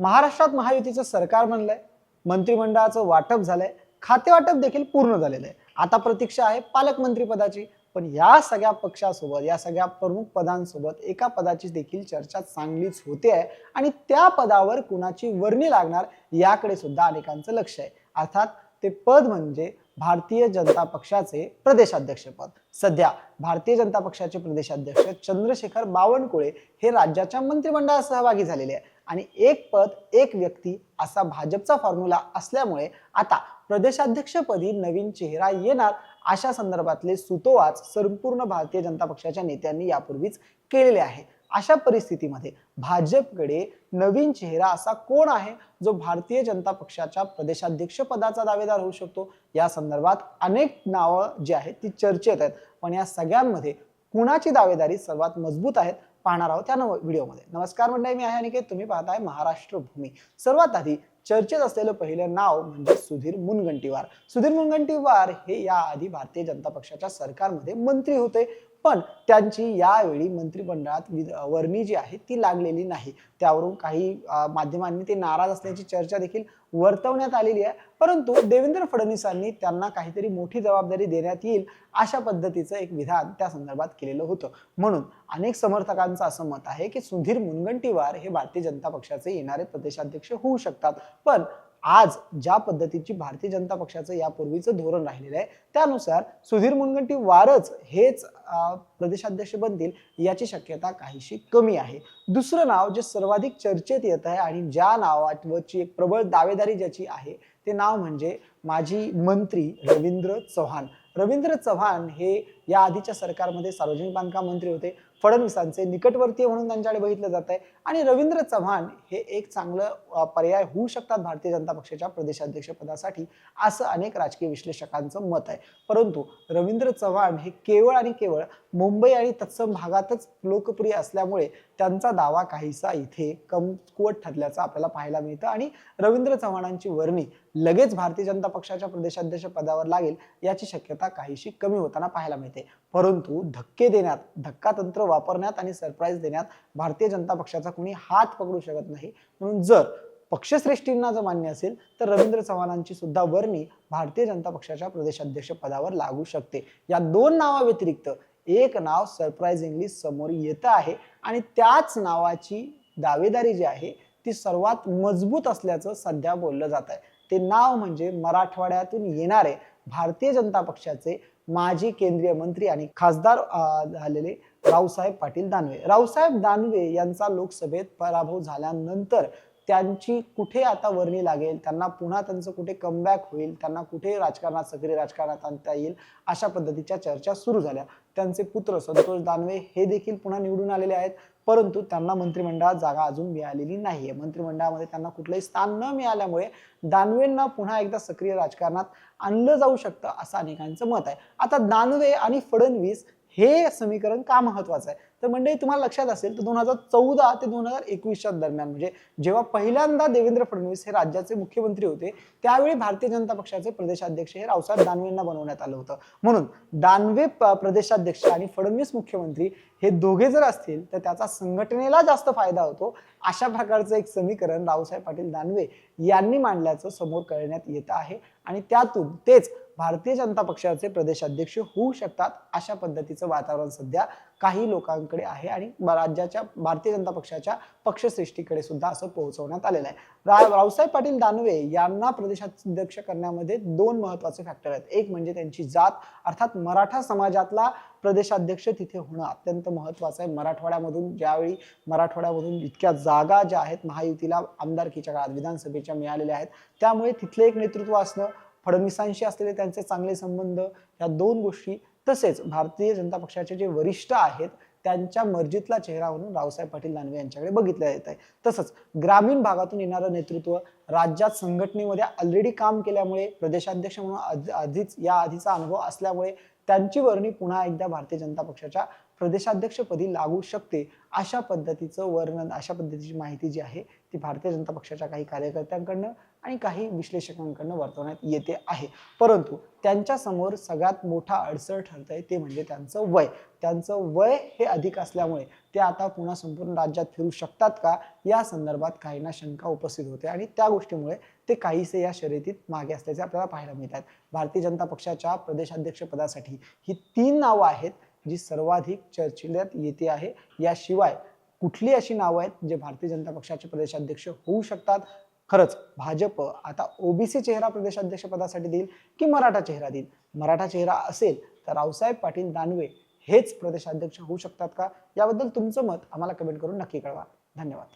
महाराष्ट्रात महायुतीचं सरकार बनलंय मंत्रिमंडळाचं वाटप झालंय खातेवाटप देखील पूर्ण झालेलं आहे. आता प्रतीक्षा आहे पालकमंत्री पदाची पण या सगळ्या पक्षासोबत या सगळ्या प्रमुख पदांसोबत एका पदाची देखील चर्चा चांगलीच होते आहे आणि त्या पदावर कुणाची वर्णी लागणार याकडे सुद्धा अनेकांचं लक्ष आहे. अर्थात ते पद म्हणजे भारतीय जनता पक्षाचे प्रदेशाध्यक्षपद. सध्या भारतीय जनता पक्षाचे प्रदेशाध्यक्ष चंद्रशेखर बावनकुळे हे राज्याच्या मंत्रिमंडळात सहभागी झालेले आहे. आणि एक पद एक व्यक्ती असा भाजपचा फॉर्म्युला असल्यामुळे आता प्रदेशाध्यक्षपदी नवीन चेहरा येणार अशा संदर्भातले सुतोवाच संपूर्ण भारतीय जनता पक्षाच्या नेत्यांनी यापूर्वीच केलेले आहे. अशा परिस्थितीमध्ये भाजपकडे नवीन चेहरा असा कोण आहे जो भारतीय जनता पक्षाच्या प्रदेशाध्यक्ष पदाचा दावेदार होऊ शकतो? या संदर्भात अनेक नावं जी आहेत ती चर्चेत आहेत. पण या सगळ्यांमध्ये कुणाची दावेदारी सर्वात मजबूत आहेत? पाहणार आहोत त्या नव व्हिडिओमध्ये. नमस्कार मंडळी मी आहे अनिकेत. तुम्ही पाहताय महाराष्ट्र भूमी. सर्वात आधी चर्चेत असलेलं पहिलं नाव म्हणजे सुधीर मुनगंटीवार. सुधीर मुनगंटीवार हे याआधी भारतीय जनता पक्षाच्या सरकारमध्ये मंत्री होते. पण त्यांची यावेळी मंत्रिमंडळात वर्णी जी आहे ती लागलेली नाही. त्यावरून काही माध्यमांनी ते नाराज असल्याची चर्चा देखील वर्तवण्यात आलेली आहे. परंतु देवेंद्र फडणवीसांनी त्यांना काहीतरी मोठी जबाबदारी देण्यात येईल अशा पद्धतीचं एक विधान त्या संदर्भात केलेलं होतं. म्हणून अनेक समर्थकांचं असं मत आहे की सुधीर मुनगंटीवार हे भारतीय जनता पक्षाचे येणारे प्रदेशाध्यक्ष होऊ शकतात. पण आज ज्या पद्धतीची भारतीय जनता पक्षाचं यापूर्वीचं धोरण राहिलेलं आहे त्यानुसार सुधीर मुनगंटीवारच हेच प्रदेशाध्यक्ष बनतील याची शक्यता काहीशी कमी आहे. दुसरं नाव जे सर्वाधिक चर्चेत येत आहे आणि ज्या नावावरची एक प्रबळ दावेदारी ज्याची आहे ते नाव म्हणजे माजी मंत्री रवींद्र चव्हाण. रवींद्र चव्हाण हे या आधीच्या सरकारमध्ये सार्वजनिक बांधकाम मंत्री होते. फडणवीसांचे निकटवर्तीय म्हणून त्यांच्याकडे बघितलं जात आहे आणि रवींद्र चव्हाण हे एक चांगलं पर्याय होऊ शकतात भारतीय जनता पक्षाच्या प्रदेशाध्यक्ष पदासाठी असं अनेक राजकीय विश्लेषकांचं मत आहे. परंतु रवींद्र चव्हाण हे केवळ आणि केवळ मुंबई आणि तत्सम भागातच लोकप्रिय असल्यामुळे त्यांचा दावा काहीसा इथे कमकुवत ठरल्याचं आपल्याला पाहायला मिळतं. आणि रवींद्र चव्हाणांची वर्णी लगेच भारतीय जनता पक्षाच्या प्रदेशाध्यक्ष पदावर लागेल याची शक्यता काहीशी कमी होताना पाहायला मिळते. परंतु धक्के देण्यात धक्का तंत्र वापरण्यात आणि सरप्राईज देण्यात भारतीय जनता पक्षाचा कोणी हात पकडू शकत नाही. म्हणून जर पक्षश्रेष्ठींना जर मान्य असेल तर रवींद्र चव्हाणांची सुद्धा वर्णी भारतीय जनता पक्षाच्या प्रदेशाध्यक्ष पदावर लागू शकते. या दोन नावाव्यतिरिक्त एक नाव सरप्राइझिंगली समोर येतं आहे आणि त्याच नावाची दावेदारी जी आहे ती सर्वात मजबूत असल्याचं सध्या बोललं जात आहे ते नाव म्हणजे मराठवाड्यातून येणारे भारतीय जनता पक्षाचे माजी केंद्रीय मंत्री आणि खासदार झालेले रावसाहेब पाटील दानवे. रावसाहेब दानवे यांचा लोकसभेत पराभव झाल्यानंतर त्यांची कुठे आता वर्णी लागेल? त्यांना पुन्हा त्यांचं कुठे कमबॅक होईल? त्यांना कुठे राजकारणात सक्रिय राजकारणात आणता येईल? अशा पद्धतीच्या चर्चा सुरू झाल्या. त्यांचे पुत्र संतोष दानवे हे देखील पुन्हा निवडून आलेले आहेत. परंतु त्यांना मंत्रिमंडळात जागा अजून मिळालेली नाहीये. मंत्रिमंडळामध्ये त्यांना कुठलंही स्थान न मिळाल्यामुळे दानवेंना पुन्हा एकदा सक्रिय राजकारणात आणलं जाऊ शकतं असं अनेकांचं मत आहे. आता दानवे आणि फडणवीस हे समीकरण का महत्वाचं आहे? तर म्हणजे तुम्हाला लक्षात असेल तर दोन हजार चौदा ते दोन हजार एकवीसच्या दरम्यान म्हणजे जेव्हा पहिल्यांदा देवेंद्र फडणवीस हे राज्याचे मुख्यमंत्री होते त्यावेळी भारतीय जनता पक्षाचे प्रदेशाध्यक्ष हे रावसाहेब दानवेंना बनवण्यात आलं होतं. म्हणून दानवे प्रदेशाध्यक्ष आणि फडणवीस मुख्यमंत्री हे दोघे जर असतील तर त्याचा संघटनेला जास्त फायदा होतो. अशा प्रकारचं एक समीकरण रावसाहेब पाटील दानवे यांनी मांडल्याचं समोर कळण्यात येत आहे. आणि त्यातून तेच भारतीय जनता पक्षाचे प्रदेशाध्यक्ष होऊ शकतात अशा पद्धतीचं वातावरण सध्या काही लोकांकडे आहे आणि राज्याच्या भारतीय जनता पक्षाच्या पक्षश्रेष्ठीकडे सुद्धा असं पोहोचवण्यात आलेलं आहे. रा रावसाहेब पाटील दानवे यांना प्रदेशाध्यक्ष करण्यामध्ये दोन महत्त्वाचे फॅक्टर आहेत. एक म्हणजे त्यांची जात अर्थात मराठा समाजातला प्रदेशाध्यक्ष तिथे होणं अत्यंत महत्वाचं आहे. मराठवाड्यामधून ज्यावेळी मराठवाड्यामधून इतक्या जागा ज्या आहेत महायुतीला आमदारकीच्या काळात विधानसभेच्या मिळालेल्या आहेत त्यामुळे तिथले एक नेतृत्व असणं फडणवीसांशी असलेले त्यांचे चांगले संबंध या दोन गोष्टी तसेच भारतीय जनता पक्षाचे जे वरिष्ठ आहेत त्यांच्या मर्जीतला चेहरा म्हणून रावसाहेब पाटील दानवे यांच्याकडे बघितलं येत आहे. तसंच ग्रामीण भागातून येणारं नेतृत्व राज्यात संघटनेमध्ये ऑलरेडी काम केल्यामुळे प्रदेशाध्यक्ष म्हणून आधीच या आधीचा अनुभव असल्यामुळे त्यांची वर्णी पुन्हा एकदा भारतीय जनता पक्षाच्या प्रदेशाध्यक्षपदी लागू शकते अशा पद्धतीचं वर्णन अशा पद्धतीची माहिती जी आहे ती भारतीय जनता पक्षाच्या काही कार्यकर्त्यांकडनं आणि काही विश्लेषकांकडनं वर्तवण्यात येते आहे. परंतु त्यांच्यासमोर सगळ्यात मोठा अडसर ठरत आहे ते म्हणजे त्यांचं वय. त्यांचं वय हे अधिक असल्यामुळे ते आता पुन्हा संपूर्ण राज्यात फिरू शकतात का? या संदर्भात काहींना शंका उपस्थित होते आणि त्या गोष्टीमुळे ते काहीसे या शर्यतीत मागे असल्याचे आपल्याला पाहायला मिळतात. भारतीय जनता पक्षाच्या प्रदेशाध्यक्ष पदासाठी ही तीन नावं आहेत. जी सर्वाधिक चर्चिल्यात येते आहे याशिवाय कुठली अशी नावं आहेत जे भारतीय जनता पक्षाचे प्रदेशाध्यक्ष होऊ शकतात? खरंच भाजप आता ओबीसी चेहरा प्रदेशाध्यक्ष पदासाठी देईल की मराठा चेहरा देईल? मराठा चेहरा असेल तर रावसाहेब पाटील दानवे हेच प्रदेशाध्यक्ष होऊ शकतात का? याबद्दल तुमचं मत आम्हाला कमेंट करून नक्की कळवा. धन्यवाद.